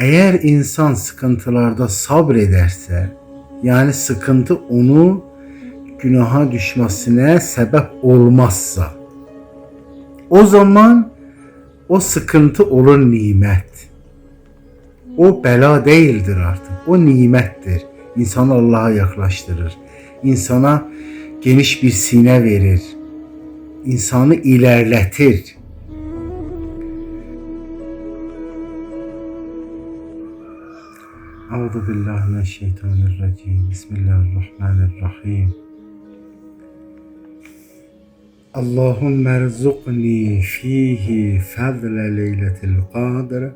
Eğer insan sıkıntılarda sabrederse, yani sıkıntı onu günaha düşmesine sebep olmazsa, o zaman o sıkıntı olur nimet. O bela değildir artık. O nimettir. İnsanı Allah'a yaklaştırır. İnsana geniş bir sine verir. İnsanı ilerletir. أعوذ بالله من الشيطان الرجيم. بسم الله الرحمن الرحيم. اللهم ارزقني فيه فضل ليلة القدر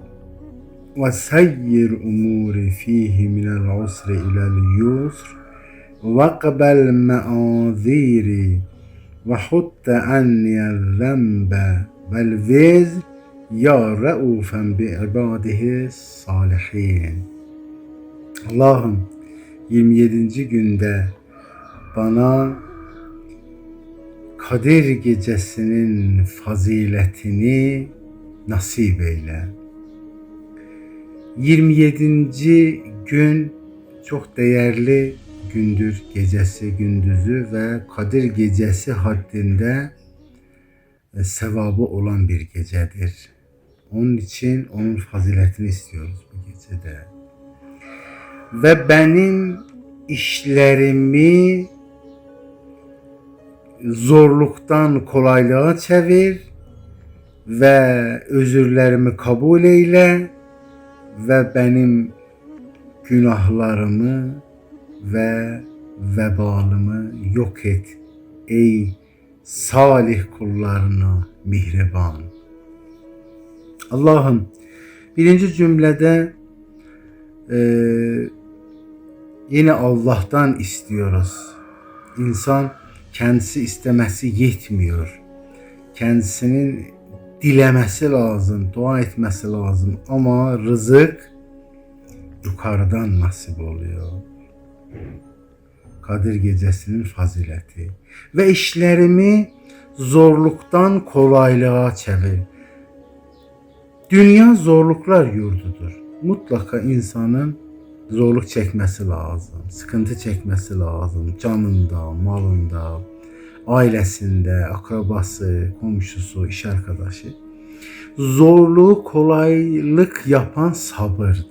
وسير أموري فيه من العسر إلى اليسر واقبل مآذيري وحط عني الذنب والوزر يا رؤوفا بعباده الصالحين. Allah'ım 27. günde bana Kadir gecesinin faziletini nasip eyle. 27. gün çok değerli gündür, gecesi, gündüzü ve Kadir gecesi haddinde e, sevabı olan bir gecedir. Onun için onun faziletini istiyoruz bu gecede. Ve benim işlerimi zorluktan kolaylığa çevir ve özürlerimi kabul eyle ve benim günahlarımı ve vebalımı yok et ey salih kullarına mihriban. Allah'ım birinci cümlede e, yine Allah'tan istiyoruz. İnsan kendisi istemesi yetmiyor. Kendisinin dilemesi lazım, dua etmesi lazım ama rızık yukarıdan nasip oluyor. Kadir gecesinin fazileti ve işlerimi zorluktan kolaylığa çevir. Dünya zorluklar yurdudur. Mutlaka insanın zorluk çekmesi lazım, sıkıntı çekmesi lazım canında, malında, ailesinde, akrabası, komşusu, iş arkadaşı. Zorluğu kolaylık yapan sabırdır.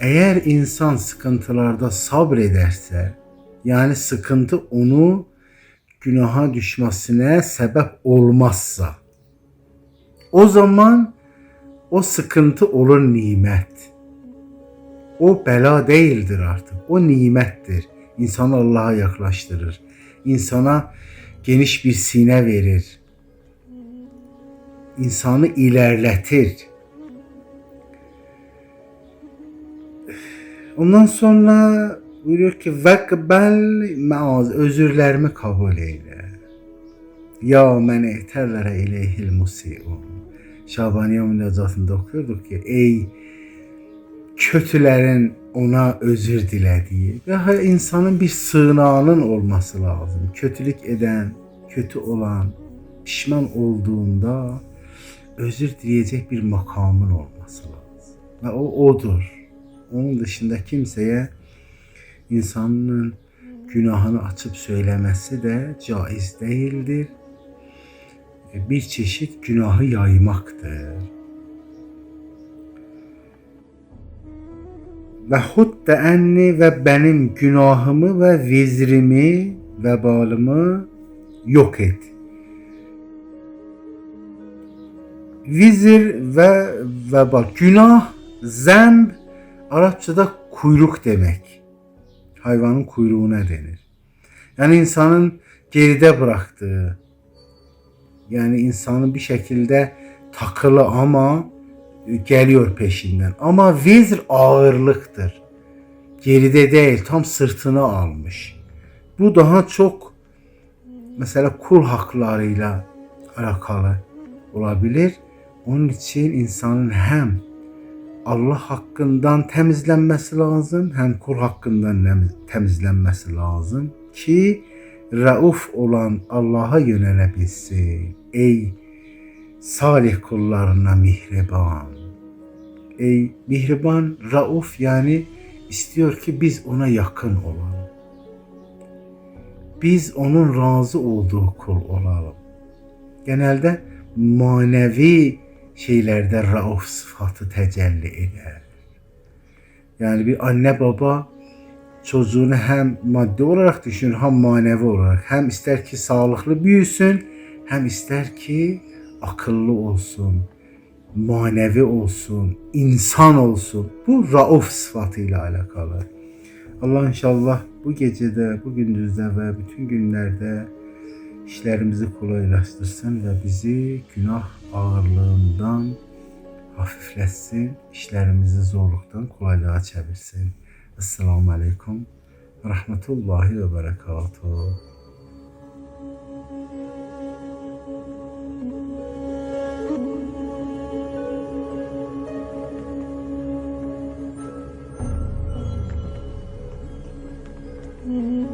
Eğer insan sıkıntılarda sabrederse, yani sıkıntı onu günaha düşmesine sebep olmazsa, o zaman o sıkıntı olur nimet. O bela değildir artık. O nimettir. İnsanı Allah'a yaklaştırır. İnsana geniş bir sine verir. İnsanı ilerletir. Ondan sonra buyuruyor ki vekbel maaz özürlerimi kabul eyle. Ya men ehtellere ileyhil musiun. Şabaniye münacatında okuyorduk ki ey kötülerin ona özür dilediği ve her insanın bir sığınağının olması lazım. Kötülük eden, kötü olan, pişman olduğunda özür dileyecek bir makamın olması lazım. Ve o odur. Onun dışında kimseye insanın günahını açıp söylemesi de caiz değildir. Bir çeşit günahı yaymaktır. ve hutte enni ve benim günahımı ve vizrimi, vebalımı yok et. Vizir ve vebal. Günah, zemb Arapçada kuyruk demek. Hayvanın kuyruğuna denir. Yani insanın geride bıraktığı, yani insanın bir şekilde takılı ama geliyor peşinden. Ama vezir ağırlıktır. Geride değil, tam sırtını almış. Bu daha çok mesela kul haklarıyla alakalı olabilir. Onun için insanın hem Allah hakkından temizlenmesi lazım, hem kul hakkından temizlenmesi lazım ki rauf olan Allah'a yönelebilsin. Ey salih kullarına mihriban. ey mihriban, rauf yani istiyor ki biz ona yakın olalım. Biz onun razı olduğu kul olalım. Genelde manevi şeylerde rauf sıfatı tecelli eder. Yani bir anne baba çocuğunu hem maddi olarak düşünür hem manevi olarak. Hem ister ki sağlıklı büyüsün hem ister ki akıllı olsun, manevi olsun, insan olsun. Bu rauf sıfatıyla alakalı. Allah inşallah bu gecede, bu gündüzde ve bütün günlerde işlerimizi kolaylaştırsın ve bizi günah ağırlığından hafifletsin, işlerimizi zorluktan kolaylığa çevirsin. السلام عليكم ورحمة الله وبركاته Mm-hmm.